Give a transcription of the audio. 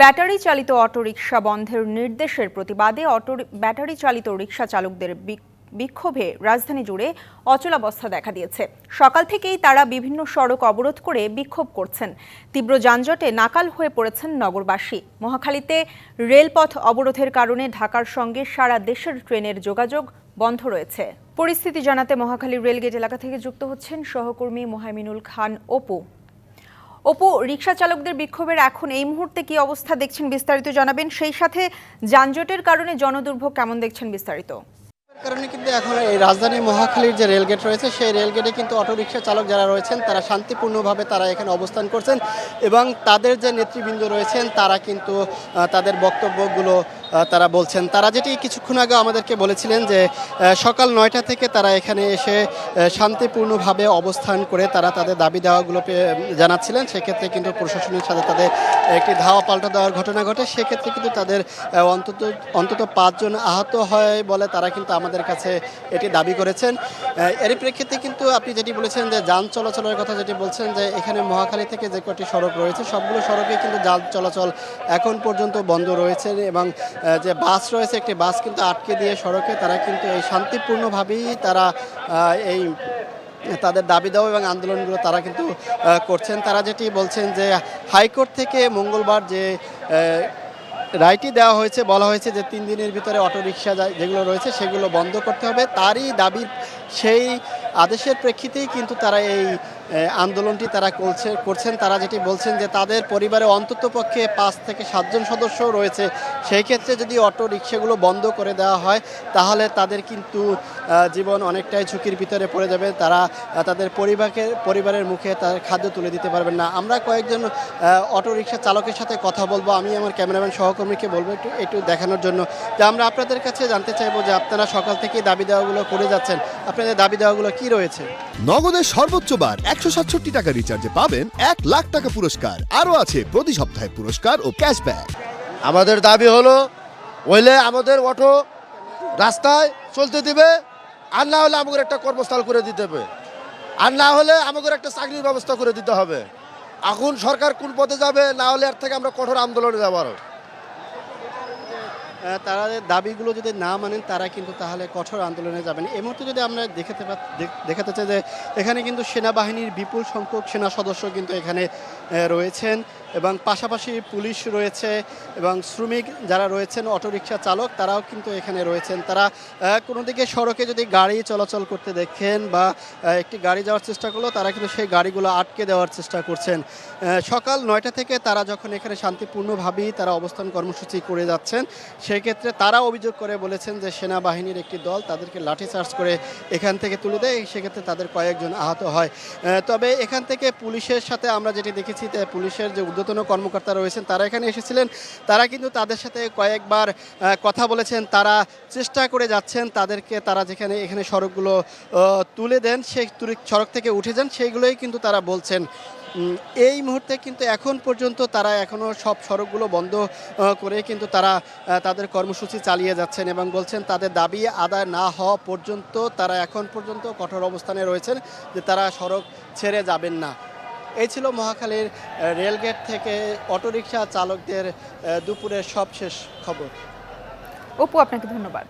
Battery চালিত autorickshaw বন্ধের নির্দেশের প্রতিবাদে অটো ব্যাটারি চালিত রিকশা চালকদের বিক্ষোভে রাজধানী জুড়ে অচলাবস্থা দেখা দিয়েছে। সকাল থেকেই তারা বিভিন্ন সড়ক অবরোধ করে বিক্ষোভ করছেন। তীব্র যানজটে নাকাল হয়ে পড়েছেন নগরবাসী। মহাখালীতে রেলপথ অবরোধের কারণে ঢাকার সঙ্গে সারা দেশের ট্রেনের যোগাযোগ বন্ধ রয়েছে। পরিস্থিতি জানাতে মহাখালী রেলগেট এলাকা থেকে যুক্ত হচ্ছেন সহকর্মী মোহামিনুল খান, অপু। অপু রিক্সা চালকদের বিক্ষোভের এখন এই মুহূর্তে কি অবস্থা দেখছেন বিস্তারিত জানাবেন। সেই সাথে যানজটের কারণে জনদুর্ভোগ কেমন দেখছেন বিস্তারিত? কারণে কিন্তু এখন এই রাজধানী মহাখালীর যে রেলগেট রয়েছে, সেই রেলগেটে কিন্তু অটোরিকশা চালক যারা রয়েছেন, তারা শান্তিপূর্ণভাবে তারা এখানে অবস্থান করছেন এবং তাদের যে নেতৃবৃন্দ রয়েছেন, তারা কিন্তু তাদের বক্তব্যগুলো তারা বলছেন। তারা যেটি কিছুক্ষণ আগে আমাদেরকে বলেছিলেন যে সকাল নয়টা থেকে তারা এখানে এসে শান্তিপূর্ণভাবে অবস্থান করে তারা তাদের দাবি দেওয়াগুলো জানাচ্ছিলেন। সেক্ষেত্রে কিন্তু প্রশাসনের সাথে তাদের একটি ধাওয়া পাল্টা দেওয়ার ঘটনা ঘটে। সেক্ষেত্রে কিন্তু তাদের অন্তত অন্তত পাঁচজন আহত হয় বলে তারা কিন্তু আমাদের কাছে এটি দাবি করেছেন। এরই প্রেক্ষিতে কিন্তু আপনি যেটি বলেছেন যে, যান চলাচলের কথা যেটি বলছেন যে, এখানে মহাখালী থেকে যে কটি সড়ক রয়েছে, সবগুলো সড়কে কিন্তু যান চলাচল এখন পর্যন্ত বন্ধ রয়েছে এবং যে বাস রয়েছে, একটি বাস কিন্তু আটকে দিয়ে সড়কে তারা কিন্তু এই শান্তিপূর্ণভাবেই তারা এই তাদের দাবি দেওয়া এবং আন্দোলনগুলো তারা কিন্তু করছেন। তারা যেটি বলছেন যে হাইকোর্ট থেকে মঙ্গলবার যে রায়টি দেওয়া হয়েছে, বলা হয়েছে যে তিন দিনের ভিতরে অটোরিকশা যেগুলো রয়েছে সেগুলো বন্ধ করতে হবে। তারই দাবির সেই আদেশের প্রেক্ষিতেই কিন্তু তারা এই আন্দোলনটি তারা করছে, করছেন। তারা যেটি বলছেন যে তাদের পরিবারে অন্তত পক্ষে পাঁচ থেকে সাতজন সদস্য রয়েছে। সেই ক্ষেত্রে যদি অটো রিক্সাগুলো বন্ধ করে দেওয়া হয়, তাহলে তাদের কিন্তু জীবন অনেকটাই ঝুঁকির ভিতরে পড়ে যাবে। তারা তাদের পরিবারকে, পরিবারের মুখে তার খাদ্য তুলে দিতে পারবেন না। আমরা কয়েকজন অটো রিক্সা চালকের সাথে কথা বলব। আমি আমার ক্যামেরাম্যান সহকর্মীকে বলব একটু একটু দেখানোর জন্য। যে আমরা আপনাদের কাছে জানতে চাইব যে আপনারা সকাল থেকেই দাবি দেওয়াগুলো করে যাচ্ছেন। আপনাদের দাবি দেওয়াগুলো কি রয়েছে? নগদের সর্বোচ্চ বার একশো সাতষট্টি টাকা রিচার্জে পাবেন এক লাখ টাকা পুরস্কার। আরও আছে, প্রতি সপ্তাহে পুরস্কার ও ক্যাশব্যাক আমাদের দাবি হলো, হইলে আমাদের অটো রাস্তায় চলতে দিবে, আর না হলে আমাদের একটা কর্মস্থল করে দিতে হবে। আর না হলে আমাদের একটা চাকরির ব্যবস্থা করে দিতে হবে। এখন সরকার কোন পথে যাবে, না হলে এর থেকে আমরা কঠোর আন্দোলনে যাব তারা দাবিগুলো যদি না মানেন, তারা কিন্তু তাহলে কঠোর আন্দোলনে যাবেন। এই মুহূর্তে যদি আমরা দেখাতে দেখাতে চাই যে এখানে কিন্তু সেনাবাহিনীর বিপুল সংখ্যক সেনা সদস্য কিন্তু এখানে রয়েছেন এবং পাশাপাশি পুলিশ রয়েছে এবং শ্রমিক যারা রয়েছেন, অটোরিকশা চালক, তারাও কিন্তু এখানে রয়েছেন। তারা কোনো দিকে সড়কে যদি গাড়ি চলাচল করতে দেখেন বা একটি গাড়ি যাওয়ার চেষ্টা করল তারা কিন্তু সেই গাড়িগুলো আটকে দেওয়ার চেষ্টা করছেন। সকাল নয়টা থেকে তারা যখন এখানে শান্তিপূর্ণভাবেই তারা অবস্থান কর্মসূচি করে যাচ্ছেন সেক্ষেত্রে তারা অভিযোগ করে বলেছেন যে সেনাবাহিনীর একটি দল তাদেরকে লাঠিচার্জ করে এখান থেকে তুলে দেয়, সেক্ষেত্রে তাদের কয়েকজন আহত হয়। তবে এখান থেকে পুলিশের সাথে আমরা যেটি দেখেছি পুলিশের যে ঊর্ধ্বতন কর্মকর্তা রয়েছেন, তারা এখানে এসেছিলেন। তারা কিন্তু তাদের সাথে কয়েকবার কথা বলেছেন। তারা চেষ্টা করে যাচ্ছেন তাদেরকে, তারা যেখানে, এখানে সড়কগুলো তুলে দেন, সেই সড়ক থেকে উঠে যান, সেইগুলোই কিন্তু তারা বলছেন। এই মুহূর্তে কিন্তু এখন পর্যন্ত তারা এখনও সব সড়কগুলো বন্ধ করে কিন্তু তারা তাদের কর্মসূচি চালিয়ে যাচ্ছেন এবং বলছেন তাদের দাবি আদায় না হওয়া পর্যন্ত তারা এখন পর্যন্ত কঠোর অবস্থানে রয়েছেন যে তারা সড়ক ছেড়ে যাবেন না। এই ছিল মহাখালীর রেলগেট থেকে অটোরিকশা চালকদের দুপুরের সবশেষ খবর। অপু, আপনাকে ধন্যবাদ।